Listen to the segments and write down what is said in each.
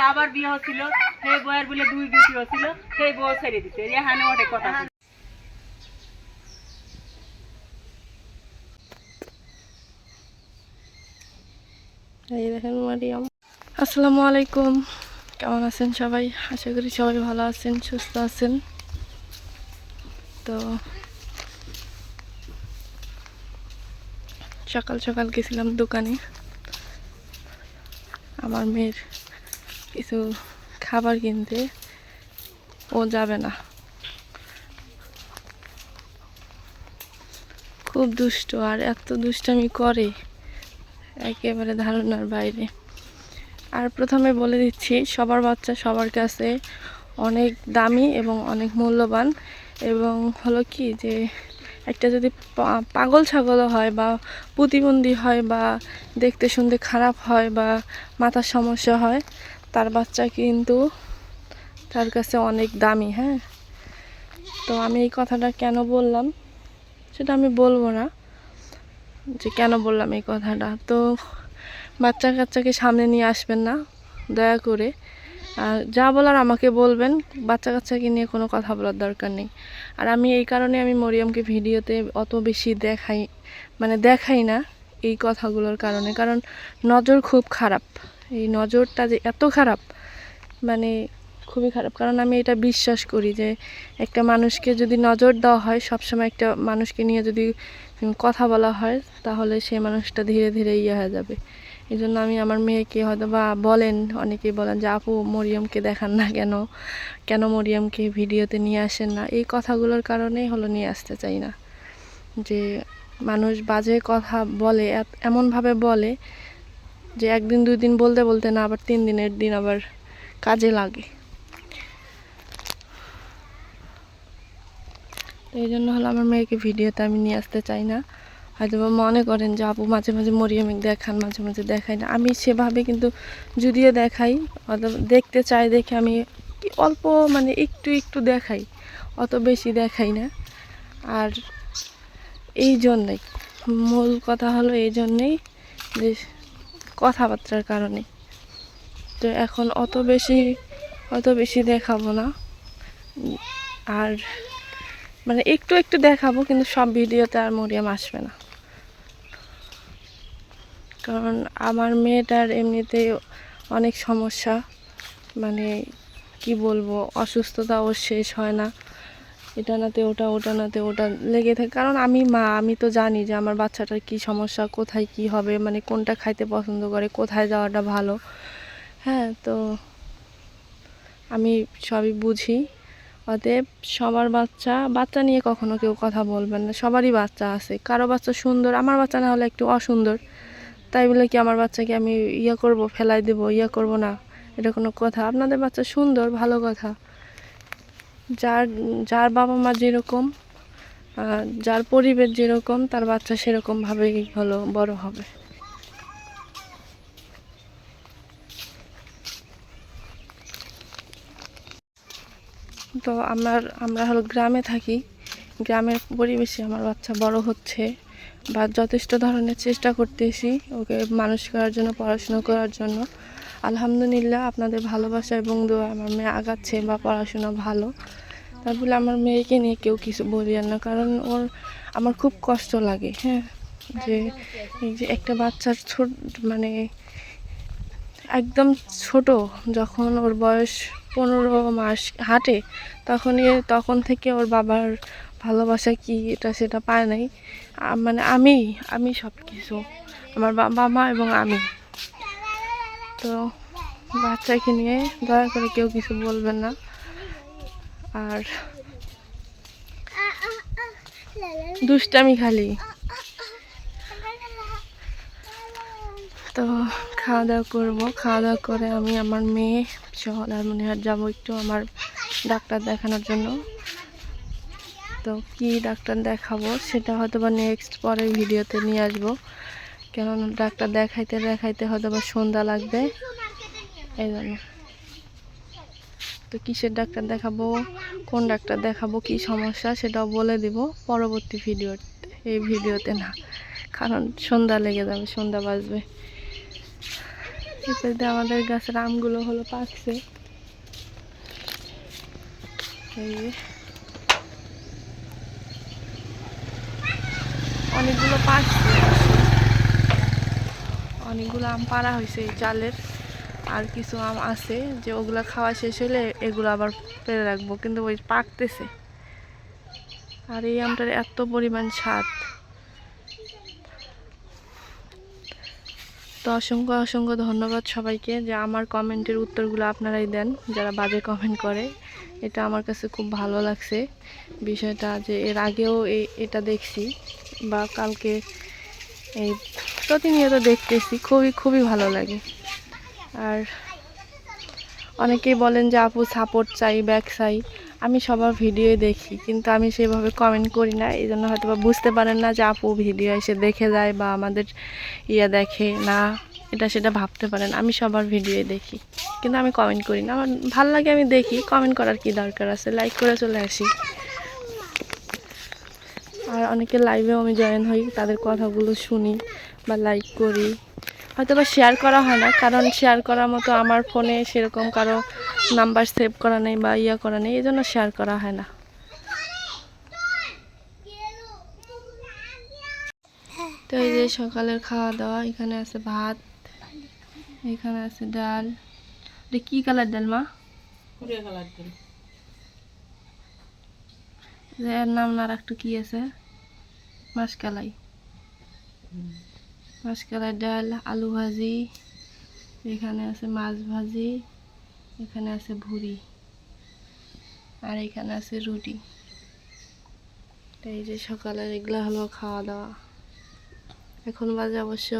যে আবার বিয়ে হচ্ছিল, সেই বইয়ের বলে দুই বিটি হচ্ছিল, সেই বউ ছেড়ে দিচ্ছে এখানে ওঠে কথা আসসালামু আলাইকুম। কেমন আছেন সবাই? আশা করি সবাই ভালো আছেন, সুস্থ আছেন। তো সকাল সকাল গেছিলাম দোকানে। আমার মেয়ের কিছু খাবার কিনতে, ও যাবে না। খুব দুষ্ট, আর এত দুষ্টামি করে একেবারে ধারণার বাইরে। আর প্রথমে বলে দিচ্ছি, সবার বাচ্চা সবার কাছে অনেক দামি এবং অনেক মূল্যবান। এবং হলো কি যে, একটা যদি পাগল ছাগলও হয় বা প্রতিবন্ধী হয় বা দেখতে শুনতে খারাপ হয় বা মাথার সমস্যা হয় তার বাচ্চা কিন্তু তার কাছে অনেক দামি হ্যাঁ? তো আমি এই কথাটা কেন বললাম সেটা আমি বলব না, যে কেন বললাম এই কথাটা? তো বাচ্চা কাচ্চাকে সামনে নিয়ে আসবেন না, দয়া করে। আর যা বলার আমাকে বলবেন, বাচ্চা কাচ্চাকে নিয়ে কোনো কথা বলার দরকার নেই। আর আমি এই কারণে আমি মরিয়মকে ভিডিওতে অত বেশি দেখাই মানে দেখাই না এই কথাগুলোর কারণে, কারণ নজর খুব খারাপ। এই নজরটা যে এত খারাপ মানে খুবই খারাপ। কারণ আমি এটা বিশ্বাস করি যে একটা মানুষকে যদি নজর দেওয়া হয়, সবসময় একটা মানুষকে নিয়ে যদি কথা বলা হয়, তাহলে সেই মানুষটা ধীরে ধীরে ইয়ে হয়ে যাবে। এই জন্য আমি আমার মেয়েকে হয়তো বা বলেন, অনেকেই বলেন যে, আপু, মরিয়মকে দেখান না কেন? কেন মরিয়মকে ভিডিওতে নিয়ে আসেন না? এই কথাগুলোর কারণেই হলো নিয়ে আসতে চাই না। যে মানুষ বাজে কথা বলে এমনভাবে বলে যে একদিন দুই দিন বলতে বলতে না, আবার তিন দিনের দিন আবার কাজে লাগে। তো এই জন্য হলো আমার মেয়েকে ভিডিওতে আমি নিয়ে আসতে চাই না। হয়তো মনে করেন যে, আপু, মাঝে মাঝে মরিয়মিক দেখান, মাঝে মাঝে দেখাই না। আমি সেভাবে কিন্তু যদিও দেখাই, অথবা দেখতে চাই, দেখে আমি অল্প মানে একটু একটু দেখাই, অত বেশি দেখাই না। আর এই জন্যই, মূল কথা হলো এই জন্যেই যে কথাবার্তার কারণে। তো এখন অত বেশি অত বেশি দেখাবো না। আর মানে একটু একটু দেখাবো, কিন্তু সব ভিডিওতে আর মরিয়াম আসবে না। কারণ আমার মেয়েটার এমনিতেই অনেক সমস্যা। মানে কি বলব অসুস্থতা ওর শেষ হয় না। এটা নাতে ওটা ওটা নাতে ওটা লেগে থাকে। কারণ আমি মা, আমি তো জানি যে আমার বাচ্চাটার কি সমস্যা, কোথায় কি হবে মানে কোনটা খাইতে পছন্দ করে, কোথায় যাওয়াটা ভালো। হ্যাঁ তো আমি সবই বুঝি। অতএব সবার বাচ্চা বাচ্চা নিয়ে কখনো কেউ কথা বলবেন না। সবারই বাচ্চা আছে। কারও বাচ্চা সুন্দর, আমার বাচ্চা না হলে একটু অসুন্দর। তাই বলে কি আমার বাচ্চাকে আমি ইয়ে করব, ফেলাই দেবো ইয়ে করব না? এটা কোনো কথা। আপনাদের বাচ্চা সুন্দর, ভালো কথা। যার যার বাবা মা যেরকম যার পরিবেশ যেরকম, তার বাচ্চা সেরকমভাবেই হলো, বড় হবে। তো আমার, আমরা হলো গ্রামে থাকি। গ্রামের পরিবেশে আমার বাচ্চা বড় হচ্ছে বা যথেষ্ট ধরনের চেষ্টা করতেছি ওকে মানুষ করার জন্য, পড়াশোনা করার জন্য। আলহামদুলিল্লাহ, আপনাদের ভালোবাসা এবং দোয়া আমার মেয়ে আগাচ্ছে বা পড়াশোনা ভালো। তার বলে আমার মেয়েকে নিয়ে কেউ কিছু বলিয়েন না, কারণ ওর, আমার খুব কষ্ট লাগে হ্যাঁ? যে এই যে একটা বাচ্চার ছোট মানে একদম ছোট, যখন ওর বয়স পনেরো মাস হাঁটে তখনই তখন থেকে ওর বাবার ভালোবাসা কি এটা সেটা পায় নাই। মানে আমি আমি সব কিছু আমার বাবা মা এবং আমি। তো বাচ্চাকে নিয়ে দয়া করে কেউ কিছু বলবেন না। আর দুষ্টামি খালি। তো খাওয়া দাওয়া করব। খাওয়া দাওয়া করে আমি আমার মেয়ে সহ লালমনিহাট যাব একটু আমার ডাক্তার দেখানোর জন্য। তো কি ডাক্তার দেখাবো সেটা হয়তো বা নেক্সট পরের ভিডিওতে নিয়ে আসব। কেননা ডাক্তার দেখাইতে দেখাইতে হয়তো বা সন্ধ্যা লাগবে। এই জন্য। তো কিসের ডাক্তার দেখাবো? কোন ডাক্তার দেখাবো? কি সমস্যা? সেটাও বলে দিব পরবর্তী ভিডিওতে। এই ভিডিওতে না। কারণ সন্ধ্যা লেগে যাবে, সন্ধ্যা বাজবে। এতে আমাদের গাছের আমগুলো হলো পাকছে। এই। অনেকগুলো পাকছে। অনেকগুলো আম পাড়া হয়েছে এই চালের। আর কিছু আম আছে যে ওগুলা খাওয়া শেষ হলে এগুলো আবার পেরে রাখব, কিন্তু ওই পাকতেছে। আর এই আমটার এত পরিমাণ স্বাদ। তো অসংখ্য অসংখ্য ধন্যবাদ সবাইকে যে আমার কমেন্টের উত্তরগুলো আপনারাই দেন, যারা বাজে কমেন্ট করে। এটা আমার কাছে খুব ভালো লাগছে। বিষয়টা যে এর আগেও এটা দেখছি বা কালকে এই প্রতিনিয়ত দেখতেছি, খুবই খুবই ভালো লাগে। আর অনেকেই বলেন যে, আপু সাপোর্ট চাই ব্যাক চাই। আমি সবার ভিডিও দেখি, কিন্তু আমি সেভাবে কমেন্ট করি না। এই জন্য হয়তো বুঝতে পারেন না যে, আপু, ভিডিও এসে দেখে যায় বা আমাদের ইয়া দেখে না। এটা সেটা ভাবতে পারেন। আমি সবার ভিডিওই দেখি, কিন্তু আমি কমেন্ট করি না। আমার ভালো লাগে আমি দেখি কমেন্ট করার কি দরকার আছে? লাইক করে চলে আসি। আর অনেকে লাইভেও আমি জয়েন হই তাদের কথাগুলো শুনি বা লাইক করি। হয়তো বা শেয়ার করা হয় না কারণ শেয়ার করার মতো আমার ফোনে সেরকম কারও নাম্বার সেভ করা নেই বা ইয়া করা নেই এই জন্য শেয়ার করা হয় না। তো এই যে সকালের খাওয়া দাওয়া এখানে আছে ভাত এখানে আছে ডাল। এটা কি কালার ডাল মা? কালার যে এর নাম না আর একটু কি আছে? মাসকালাই মাসকালাই ডাল আলু ভাজি এখানে আছে মাছ ভাজি এখানে আছে ভুড়ি আর এখানে আছে রুটি এই যে সকালের এগুলো হলো খাওয়া দাওয়া এখন বাজে অবশ্য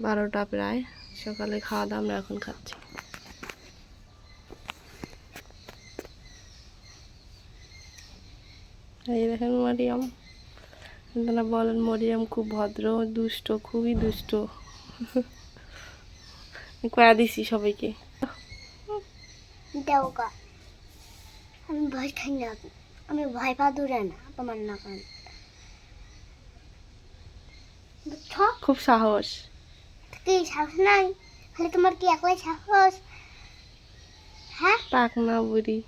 বারোটা প্রায় সকালে খাওয়া দাওয়া আমরা এখন খাচ্ছি এই দেখেন মরিয়াম আপনারা বলেন মরিয়াম খুব ভদ্র দুষ্ট খুবই দুষ্ট। কয়া দিছি সবাইকে? আমি ভয় খাই না। আমি ভয় পা দূরে না তোমার না কান। খুব সাহস। কি সাহস নাই? খালি তোমার কি একলাই সাহস? হ্যাঁ? পাকনা বুড়ি।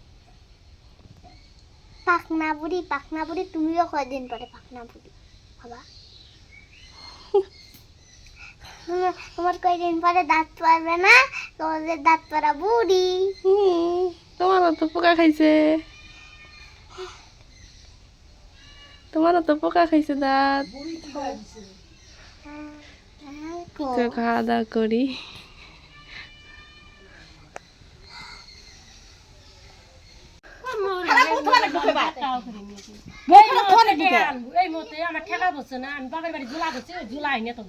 পাকনা বুড়ি পাকনা বুড়ি তুমিও কয়দিন পরে পাকনা বুড়ি? বাবা। তোমার তোমার পরে দাঁত পারবে না? তোমাদের দাঁত পারা বুড়ি। হুম, তোমারও তো পোকা খাইছে। তোমারও তো পোকা খাইছে দাঁত। খাওয়া দাওয়া করি। এই মতে আমার ঠেকা বসছে না আমি বাবার বাড়ি ঝুলা বসছে ঝুলা আইনে তো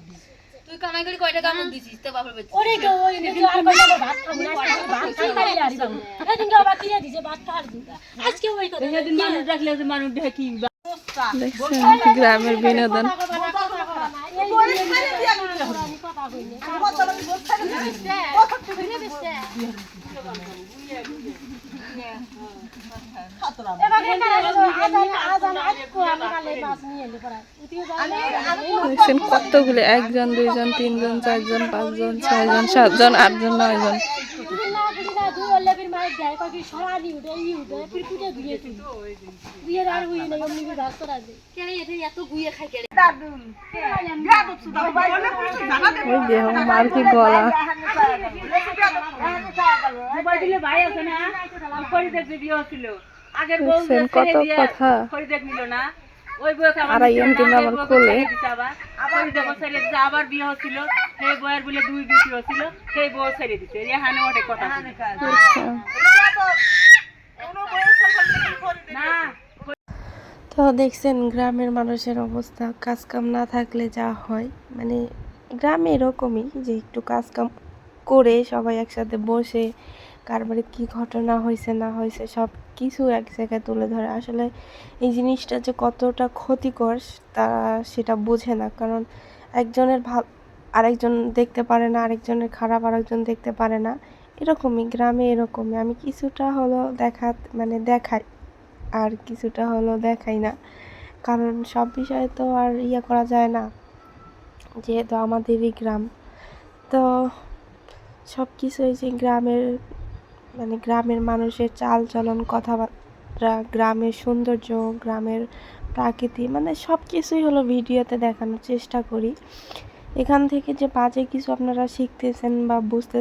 তুই কামাই করে কয়টা কামড় দিছিস? তো বাপের বাড়ি ওরে তো ওই যে আর কইলে ভাত খাব না ভাত খাই পারি আর বাবু এদিন আবার দিয়ে দিছে ভাত খাওয়ার আজকে ওই কথা সেদিন মানুষ রাখলে যে মানুষ দেখে কি গ্রামের বিনোদন। দেখছেন কতগুলো? একজন দুইজন তিনজন চারজন পাঁচজন ছয়জন সাতজন আটজন নয়জন। মার কি গলা। ভাই আছে না? বিয়ে কত কথা। আর আমার কোলে। আবার। বিয়ে হচ্ছিল। সেই বলে দুই বিটি হচ্ছিল সেই বউ ছেড়ে কথা আচ্ছা। না। তো দেখছেন গ্রামের মানুষের অবস্থা কাজ কাম না থাকলে যা হয়। মানে গ্রামে এরকমই যে একটু কাজ কাম করে সবাই একসাথে বসে কার বাড়ি কী ঘটনা হয়েছে না হয়েছে সব কিছু এক জায়গায় তুলে ধরে। আসলে এই জিনিসটা যে কতটা ক্ষতিকর তারা সেটা বোঝে না। কারণ একজনের ভালো আরেকজন দেখতে পারে না, আরেকজনের খারাপ আরেকজন দেখতে পারে না। এরকমই, গ্রামে এরকমই। আমি কিছুটা হলো দেখা মানে দেখাই, আর কিছুটা হলো দেখাই না। কারণ সব বিষয়ে তো আর ইয়ে করা যায় না, যেহেতু আমাদেরই গ্রাম। তো সব কিছুই যে গ্রামের মানে গ্রামের মানুষের চাল চলন কথাবার্তা, গ্রামের সৌন্দর্য, গ্রামের প্রাকৃতি মানে সব কিছুই হলো ভিডিওতে দেখানোর চেষ্টা করি। এখান থেকে যে বাজে কিছু আপনারা শিখতেছেন বা বুঝতে,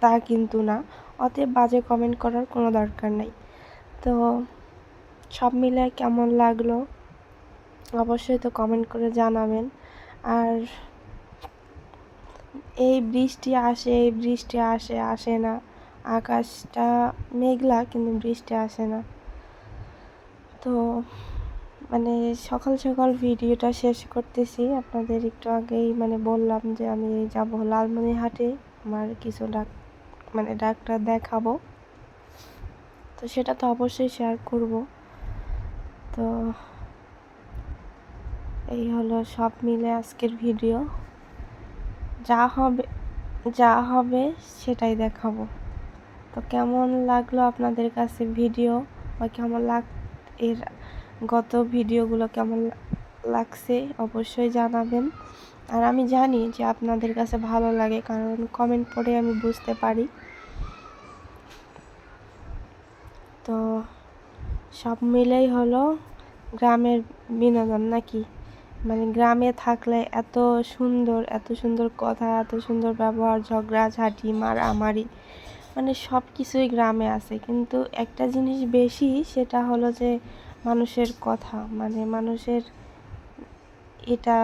তা কিন্তু না। অতএব বাজে কমেন্ট করার কোনো দরকার নেই। তো সব মিলে কেমন লাগল? অবশ্যই তো কমেন্ট করে জানাবেন। আর এই বৃষ্টি আসে, এই বৃষ্টি আসে আসে না। আকাশটা মেঘলা, কিন্তু বৃষ্টি আসে না। তো মানে সকাল সকাল ভিডিওটা শেষ করতেছি। আপনাদের একটু আগেই মানে বললাম যে আমি যাব লালমনিরহাটে। আমার কিছু ডাক মানে ডাক্তার দেখাবো। তো সেটা তো অবশ্যই শেয়ার করব। তো এই হলো সব মিলে আজকের ভিডিও। যা হবে যা হবে সেটাই দেখাবো। তো কেমন লাগল আপনাদের কাছে ভিডিও? বা কেমন লাগ, এর গত ভিডিওগুলো কেমন লাগছে অবশ্যই জানাবেন। আর আমি জানি যে আপনাদের কাছে ভালো লাগে, কারণ কমেন্ট পড়ে আমি বুঝতে পারি। তো সব মিলেই হলো গ্রামের বিনোদন নাকি? মানে গ্রামে থাকলে এত সুন্দর এত সুন্দর কথা, এত সুন্দর ব্যবহার, ঝগড়া, ঝাঁটি, মারামারি মানে সব কিছুই গ্রামে আছে। কিন্তু একটা জিনিস বেশি, সেটা হলো যে মানুষের কথা। মানে মানুষের এটা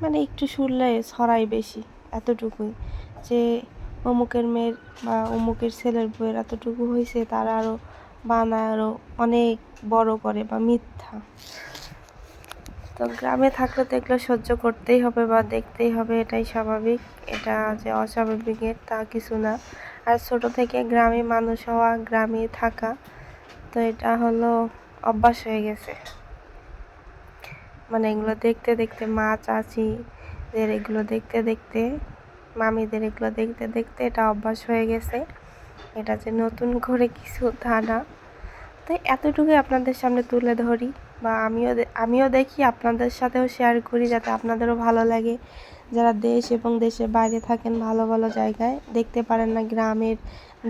মানে একটু শুনলে ছড়াই বেশি এতটুকুই। যে অমুকের মেয়ের বা অমুকের ছেলের বউয়ের এতটুকু হয়েছে তারা আরও বানায় আরও অনেক বড় করে বা মিথ্যা। তো গ্রামে থাকলে তো এগুলো সহ্য করতেই হবে বা দেখতেই হবে, এটাই স্বাভাবিক। এটা যে অস্বাভাবিকের তা কিছু না। আর ছোট থেকে গ্রামে মানুষ হওয়া, গ্রামে থাকা, তো এটা হলো অভ্যাস হয়ে গেছে। মানে এগুলো দেখতে দেখতে মা, চাচিদের এগুলো দেখতে দেখতে, মামিদের এগুলো দেখতে দেখতে এটা অভ্যাস হয়ে গেছে। এটা যে নতুন করে কিছু তা না। তাই এতটুকুই আপনাদের সামনে তুলে ধরি বা আমিও আমিও দেখি, আপনাদের সাথেও শেয়ার করি যাতে আপনাদেরও ভালো লাগে। যারা দেশ এবং দেশের বাইরে থাকেন ভালো ভালো জায়গায় দেখতে পারেন না গ্রামের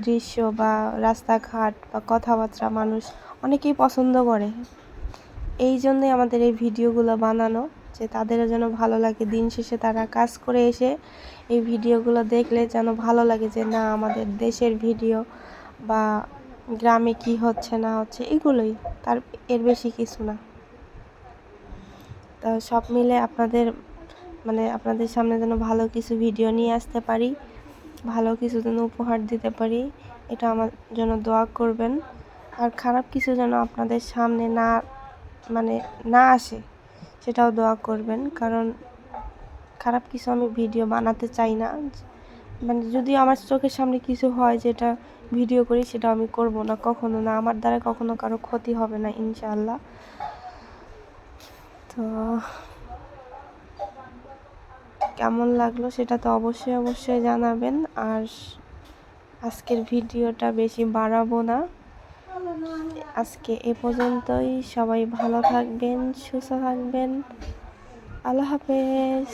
দৃশ্য বা রাস্তাঘাট বা কথাবার্তা মানুষ অনেকেই পছন্দ করে। এই জন্যই আমাদের এই ভিডিওগুলো বানানো, যে তাদেরও যেন ভালো লাগে। দিন শেষে তারা কাজ করে এসে এই ভিডিওগুলো দেখলে যেন ভালো লাগে যে না, আমাদের দেশের ভিডিও বা গ্রামে কি হচ্ছে, না হচ্ছে, এগুলোই। তার, এর বেশি কিছু না। তা সব মিলে আপনাদের মানে আপনাদের সামনে যেন ভালো কিছু ভিডিও নিয়ে আসতে পারি, ভালো কিছু যেন উপহার দিতে পারি, এটা আমার জন্য দোয়া করবেন। আর খারাপ কিছু যেন আপনাদের সামনে না মানে না আসে, সেটাও দোয়া করবেন। কারণ খারাপ কিছু আমি ভিডিও বানাতে চাই না। মানে যদি আমার চোখের সামনে কিছু হয় যেটা ভিডিও করি, সেটা আমি করব না কখনো না। আমার দ্বারা কখনো কারও ক্ষতি হবে না, ইনশাআল্লাহ। তো কেমন লাগল সেটা তো অবশ্যই অবশ্যই জানাবেন। আর আজকের ভিডিওটা বেশি বাড়াবো না। আজকে এ পর্যন্তই। সবাই ভালো থাকবেন, সুস্থ থাকবেন। আল্লাহ হাফেজ।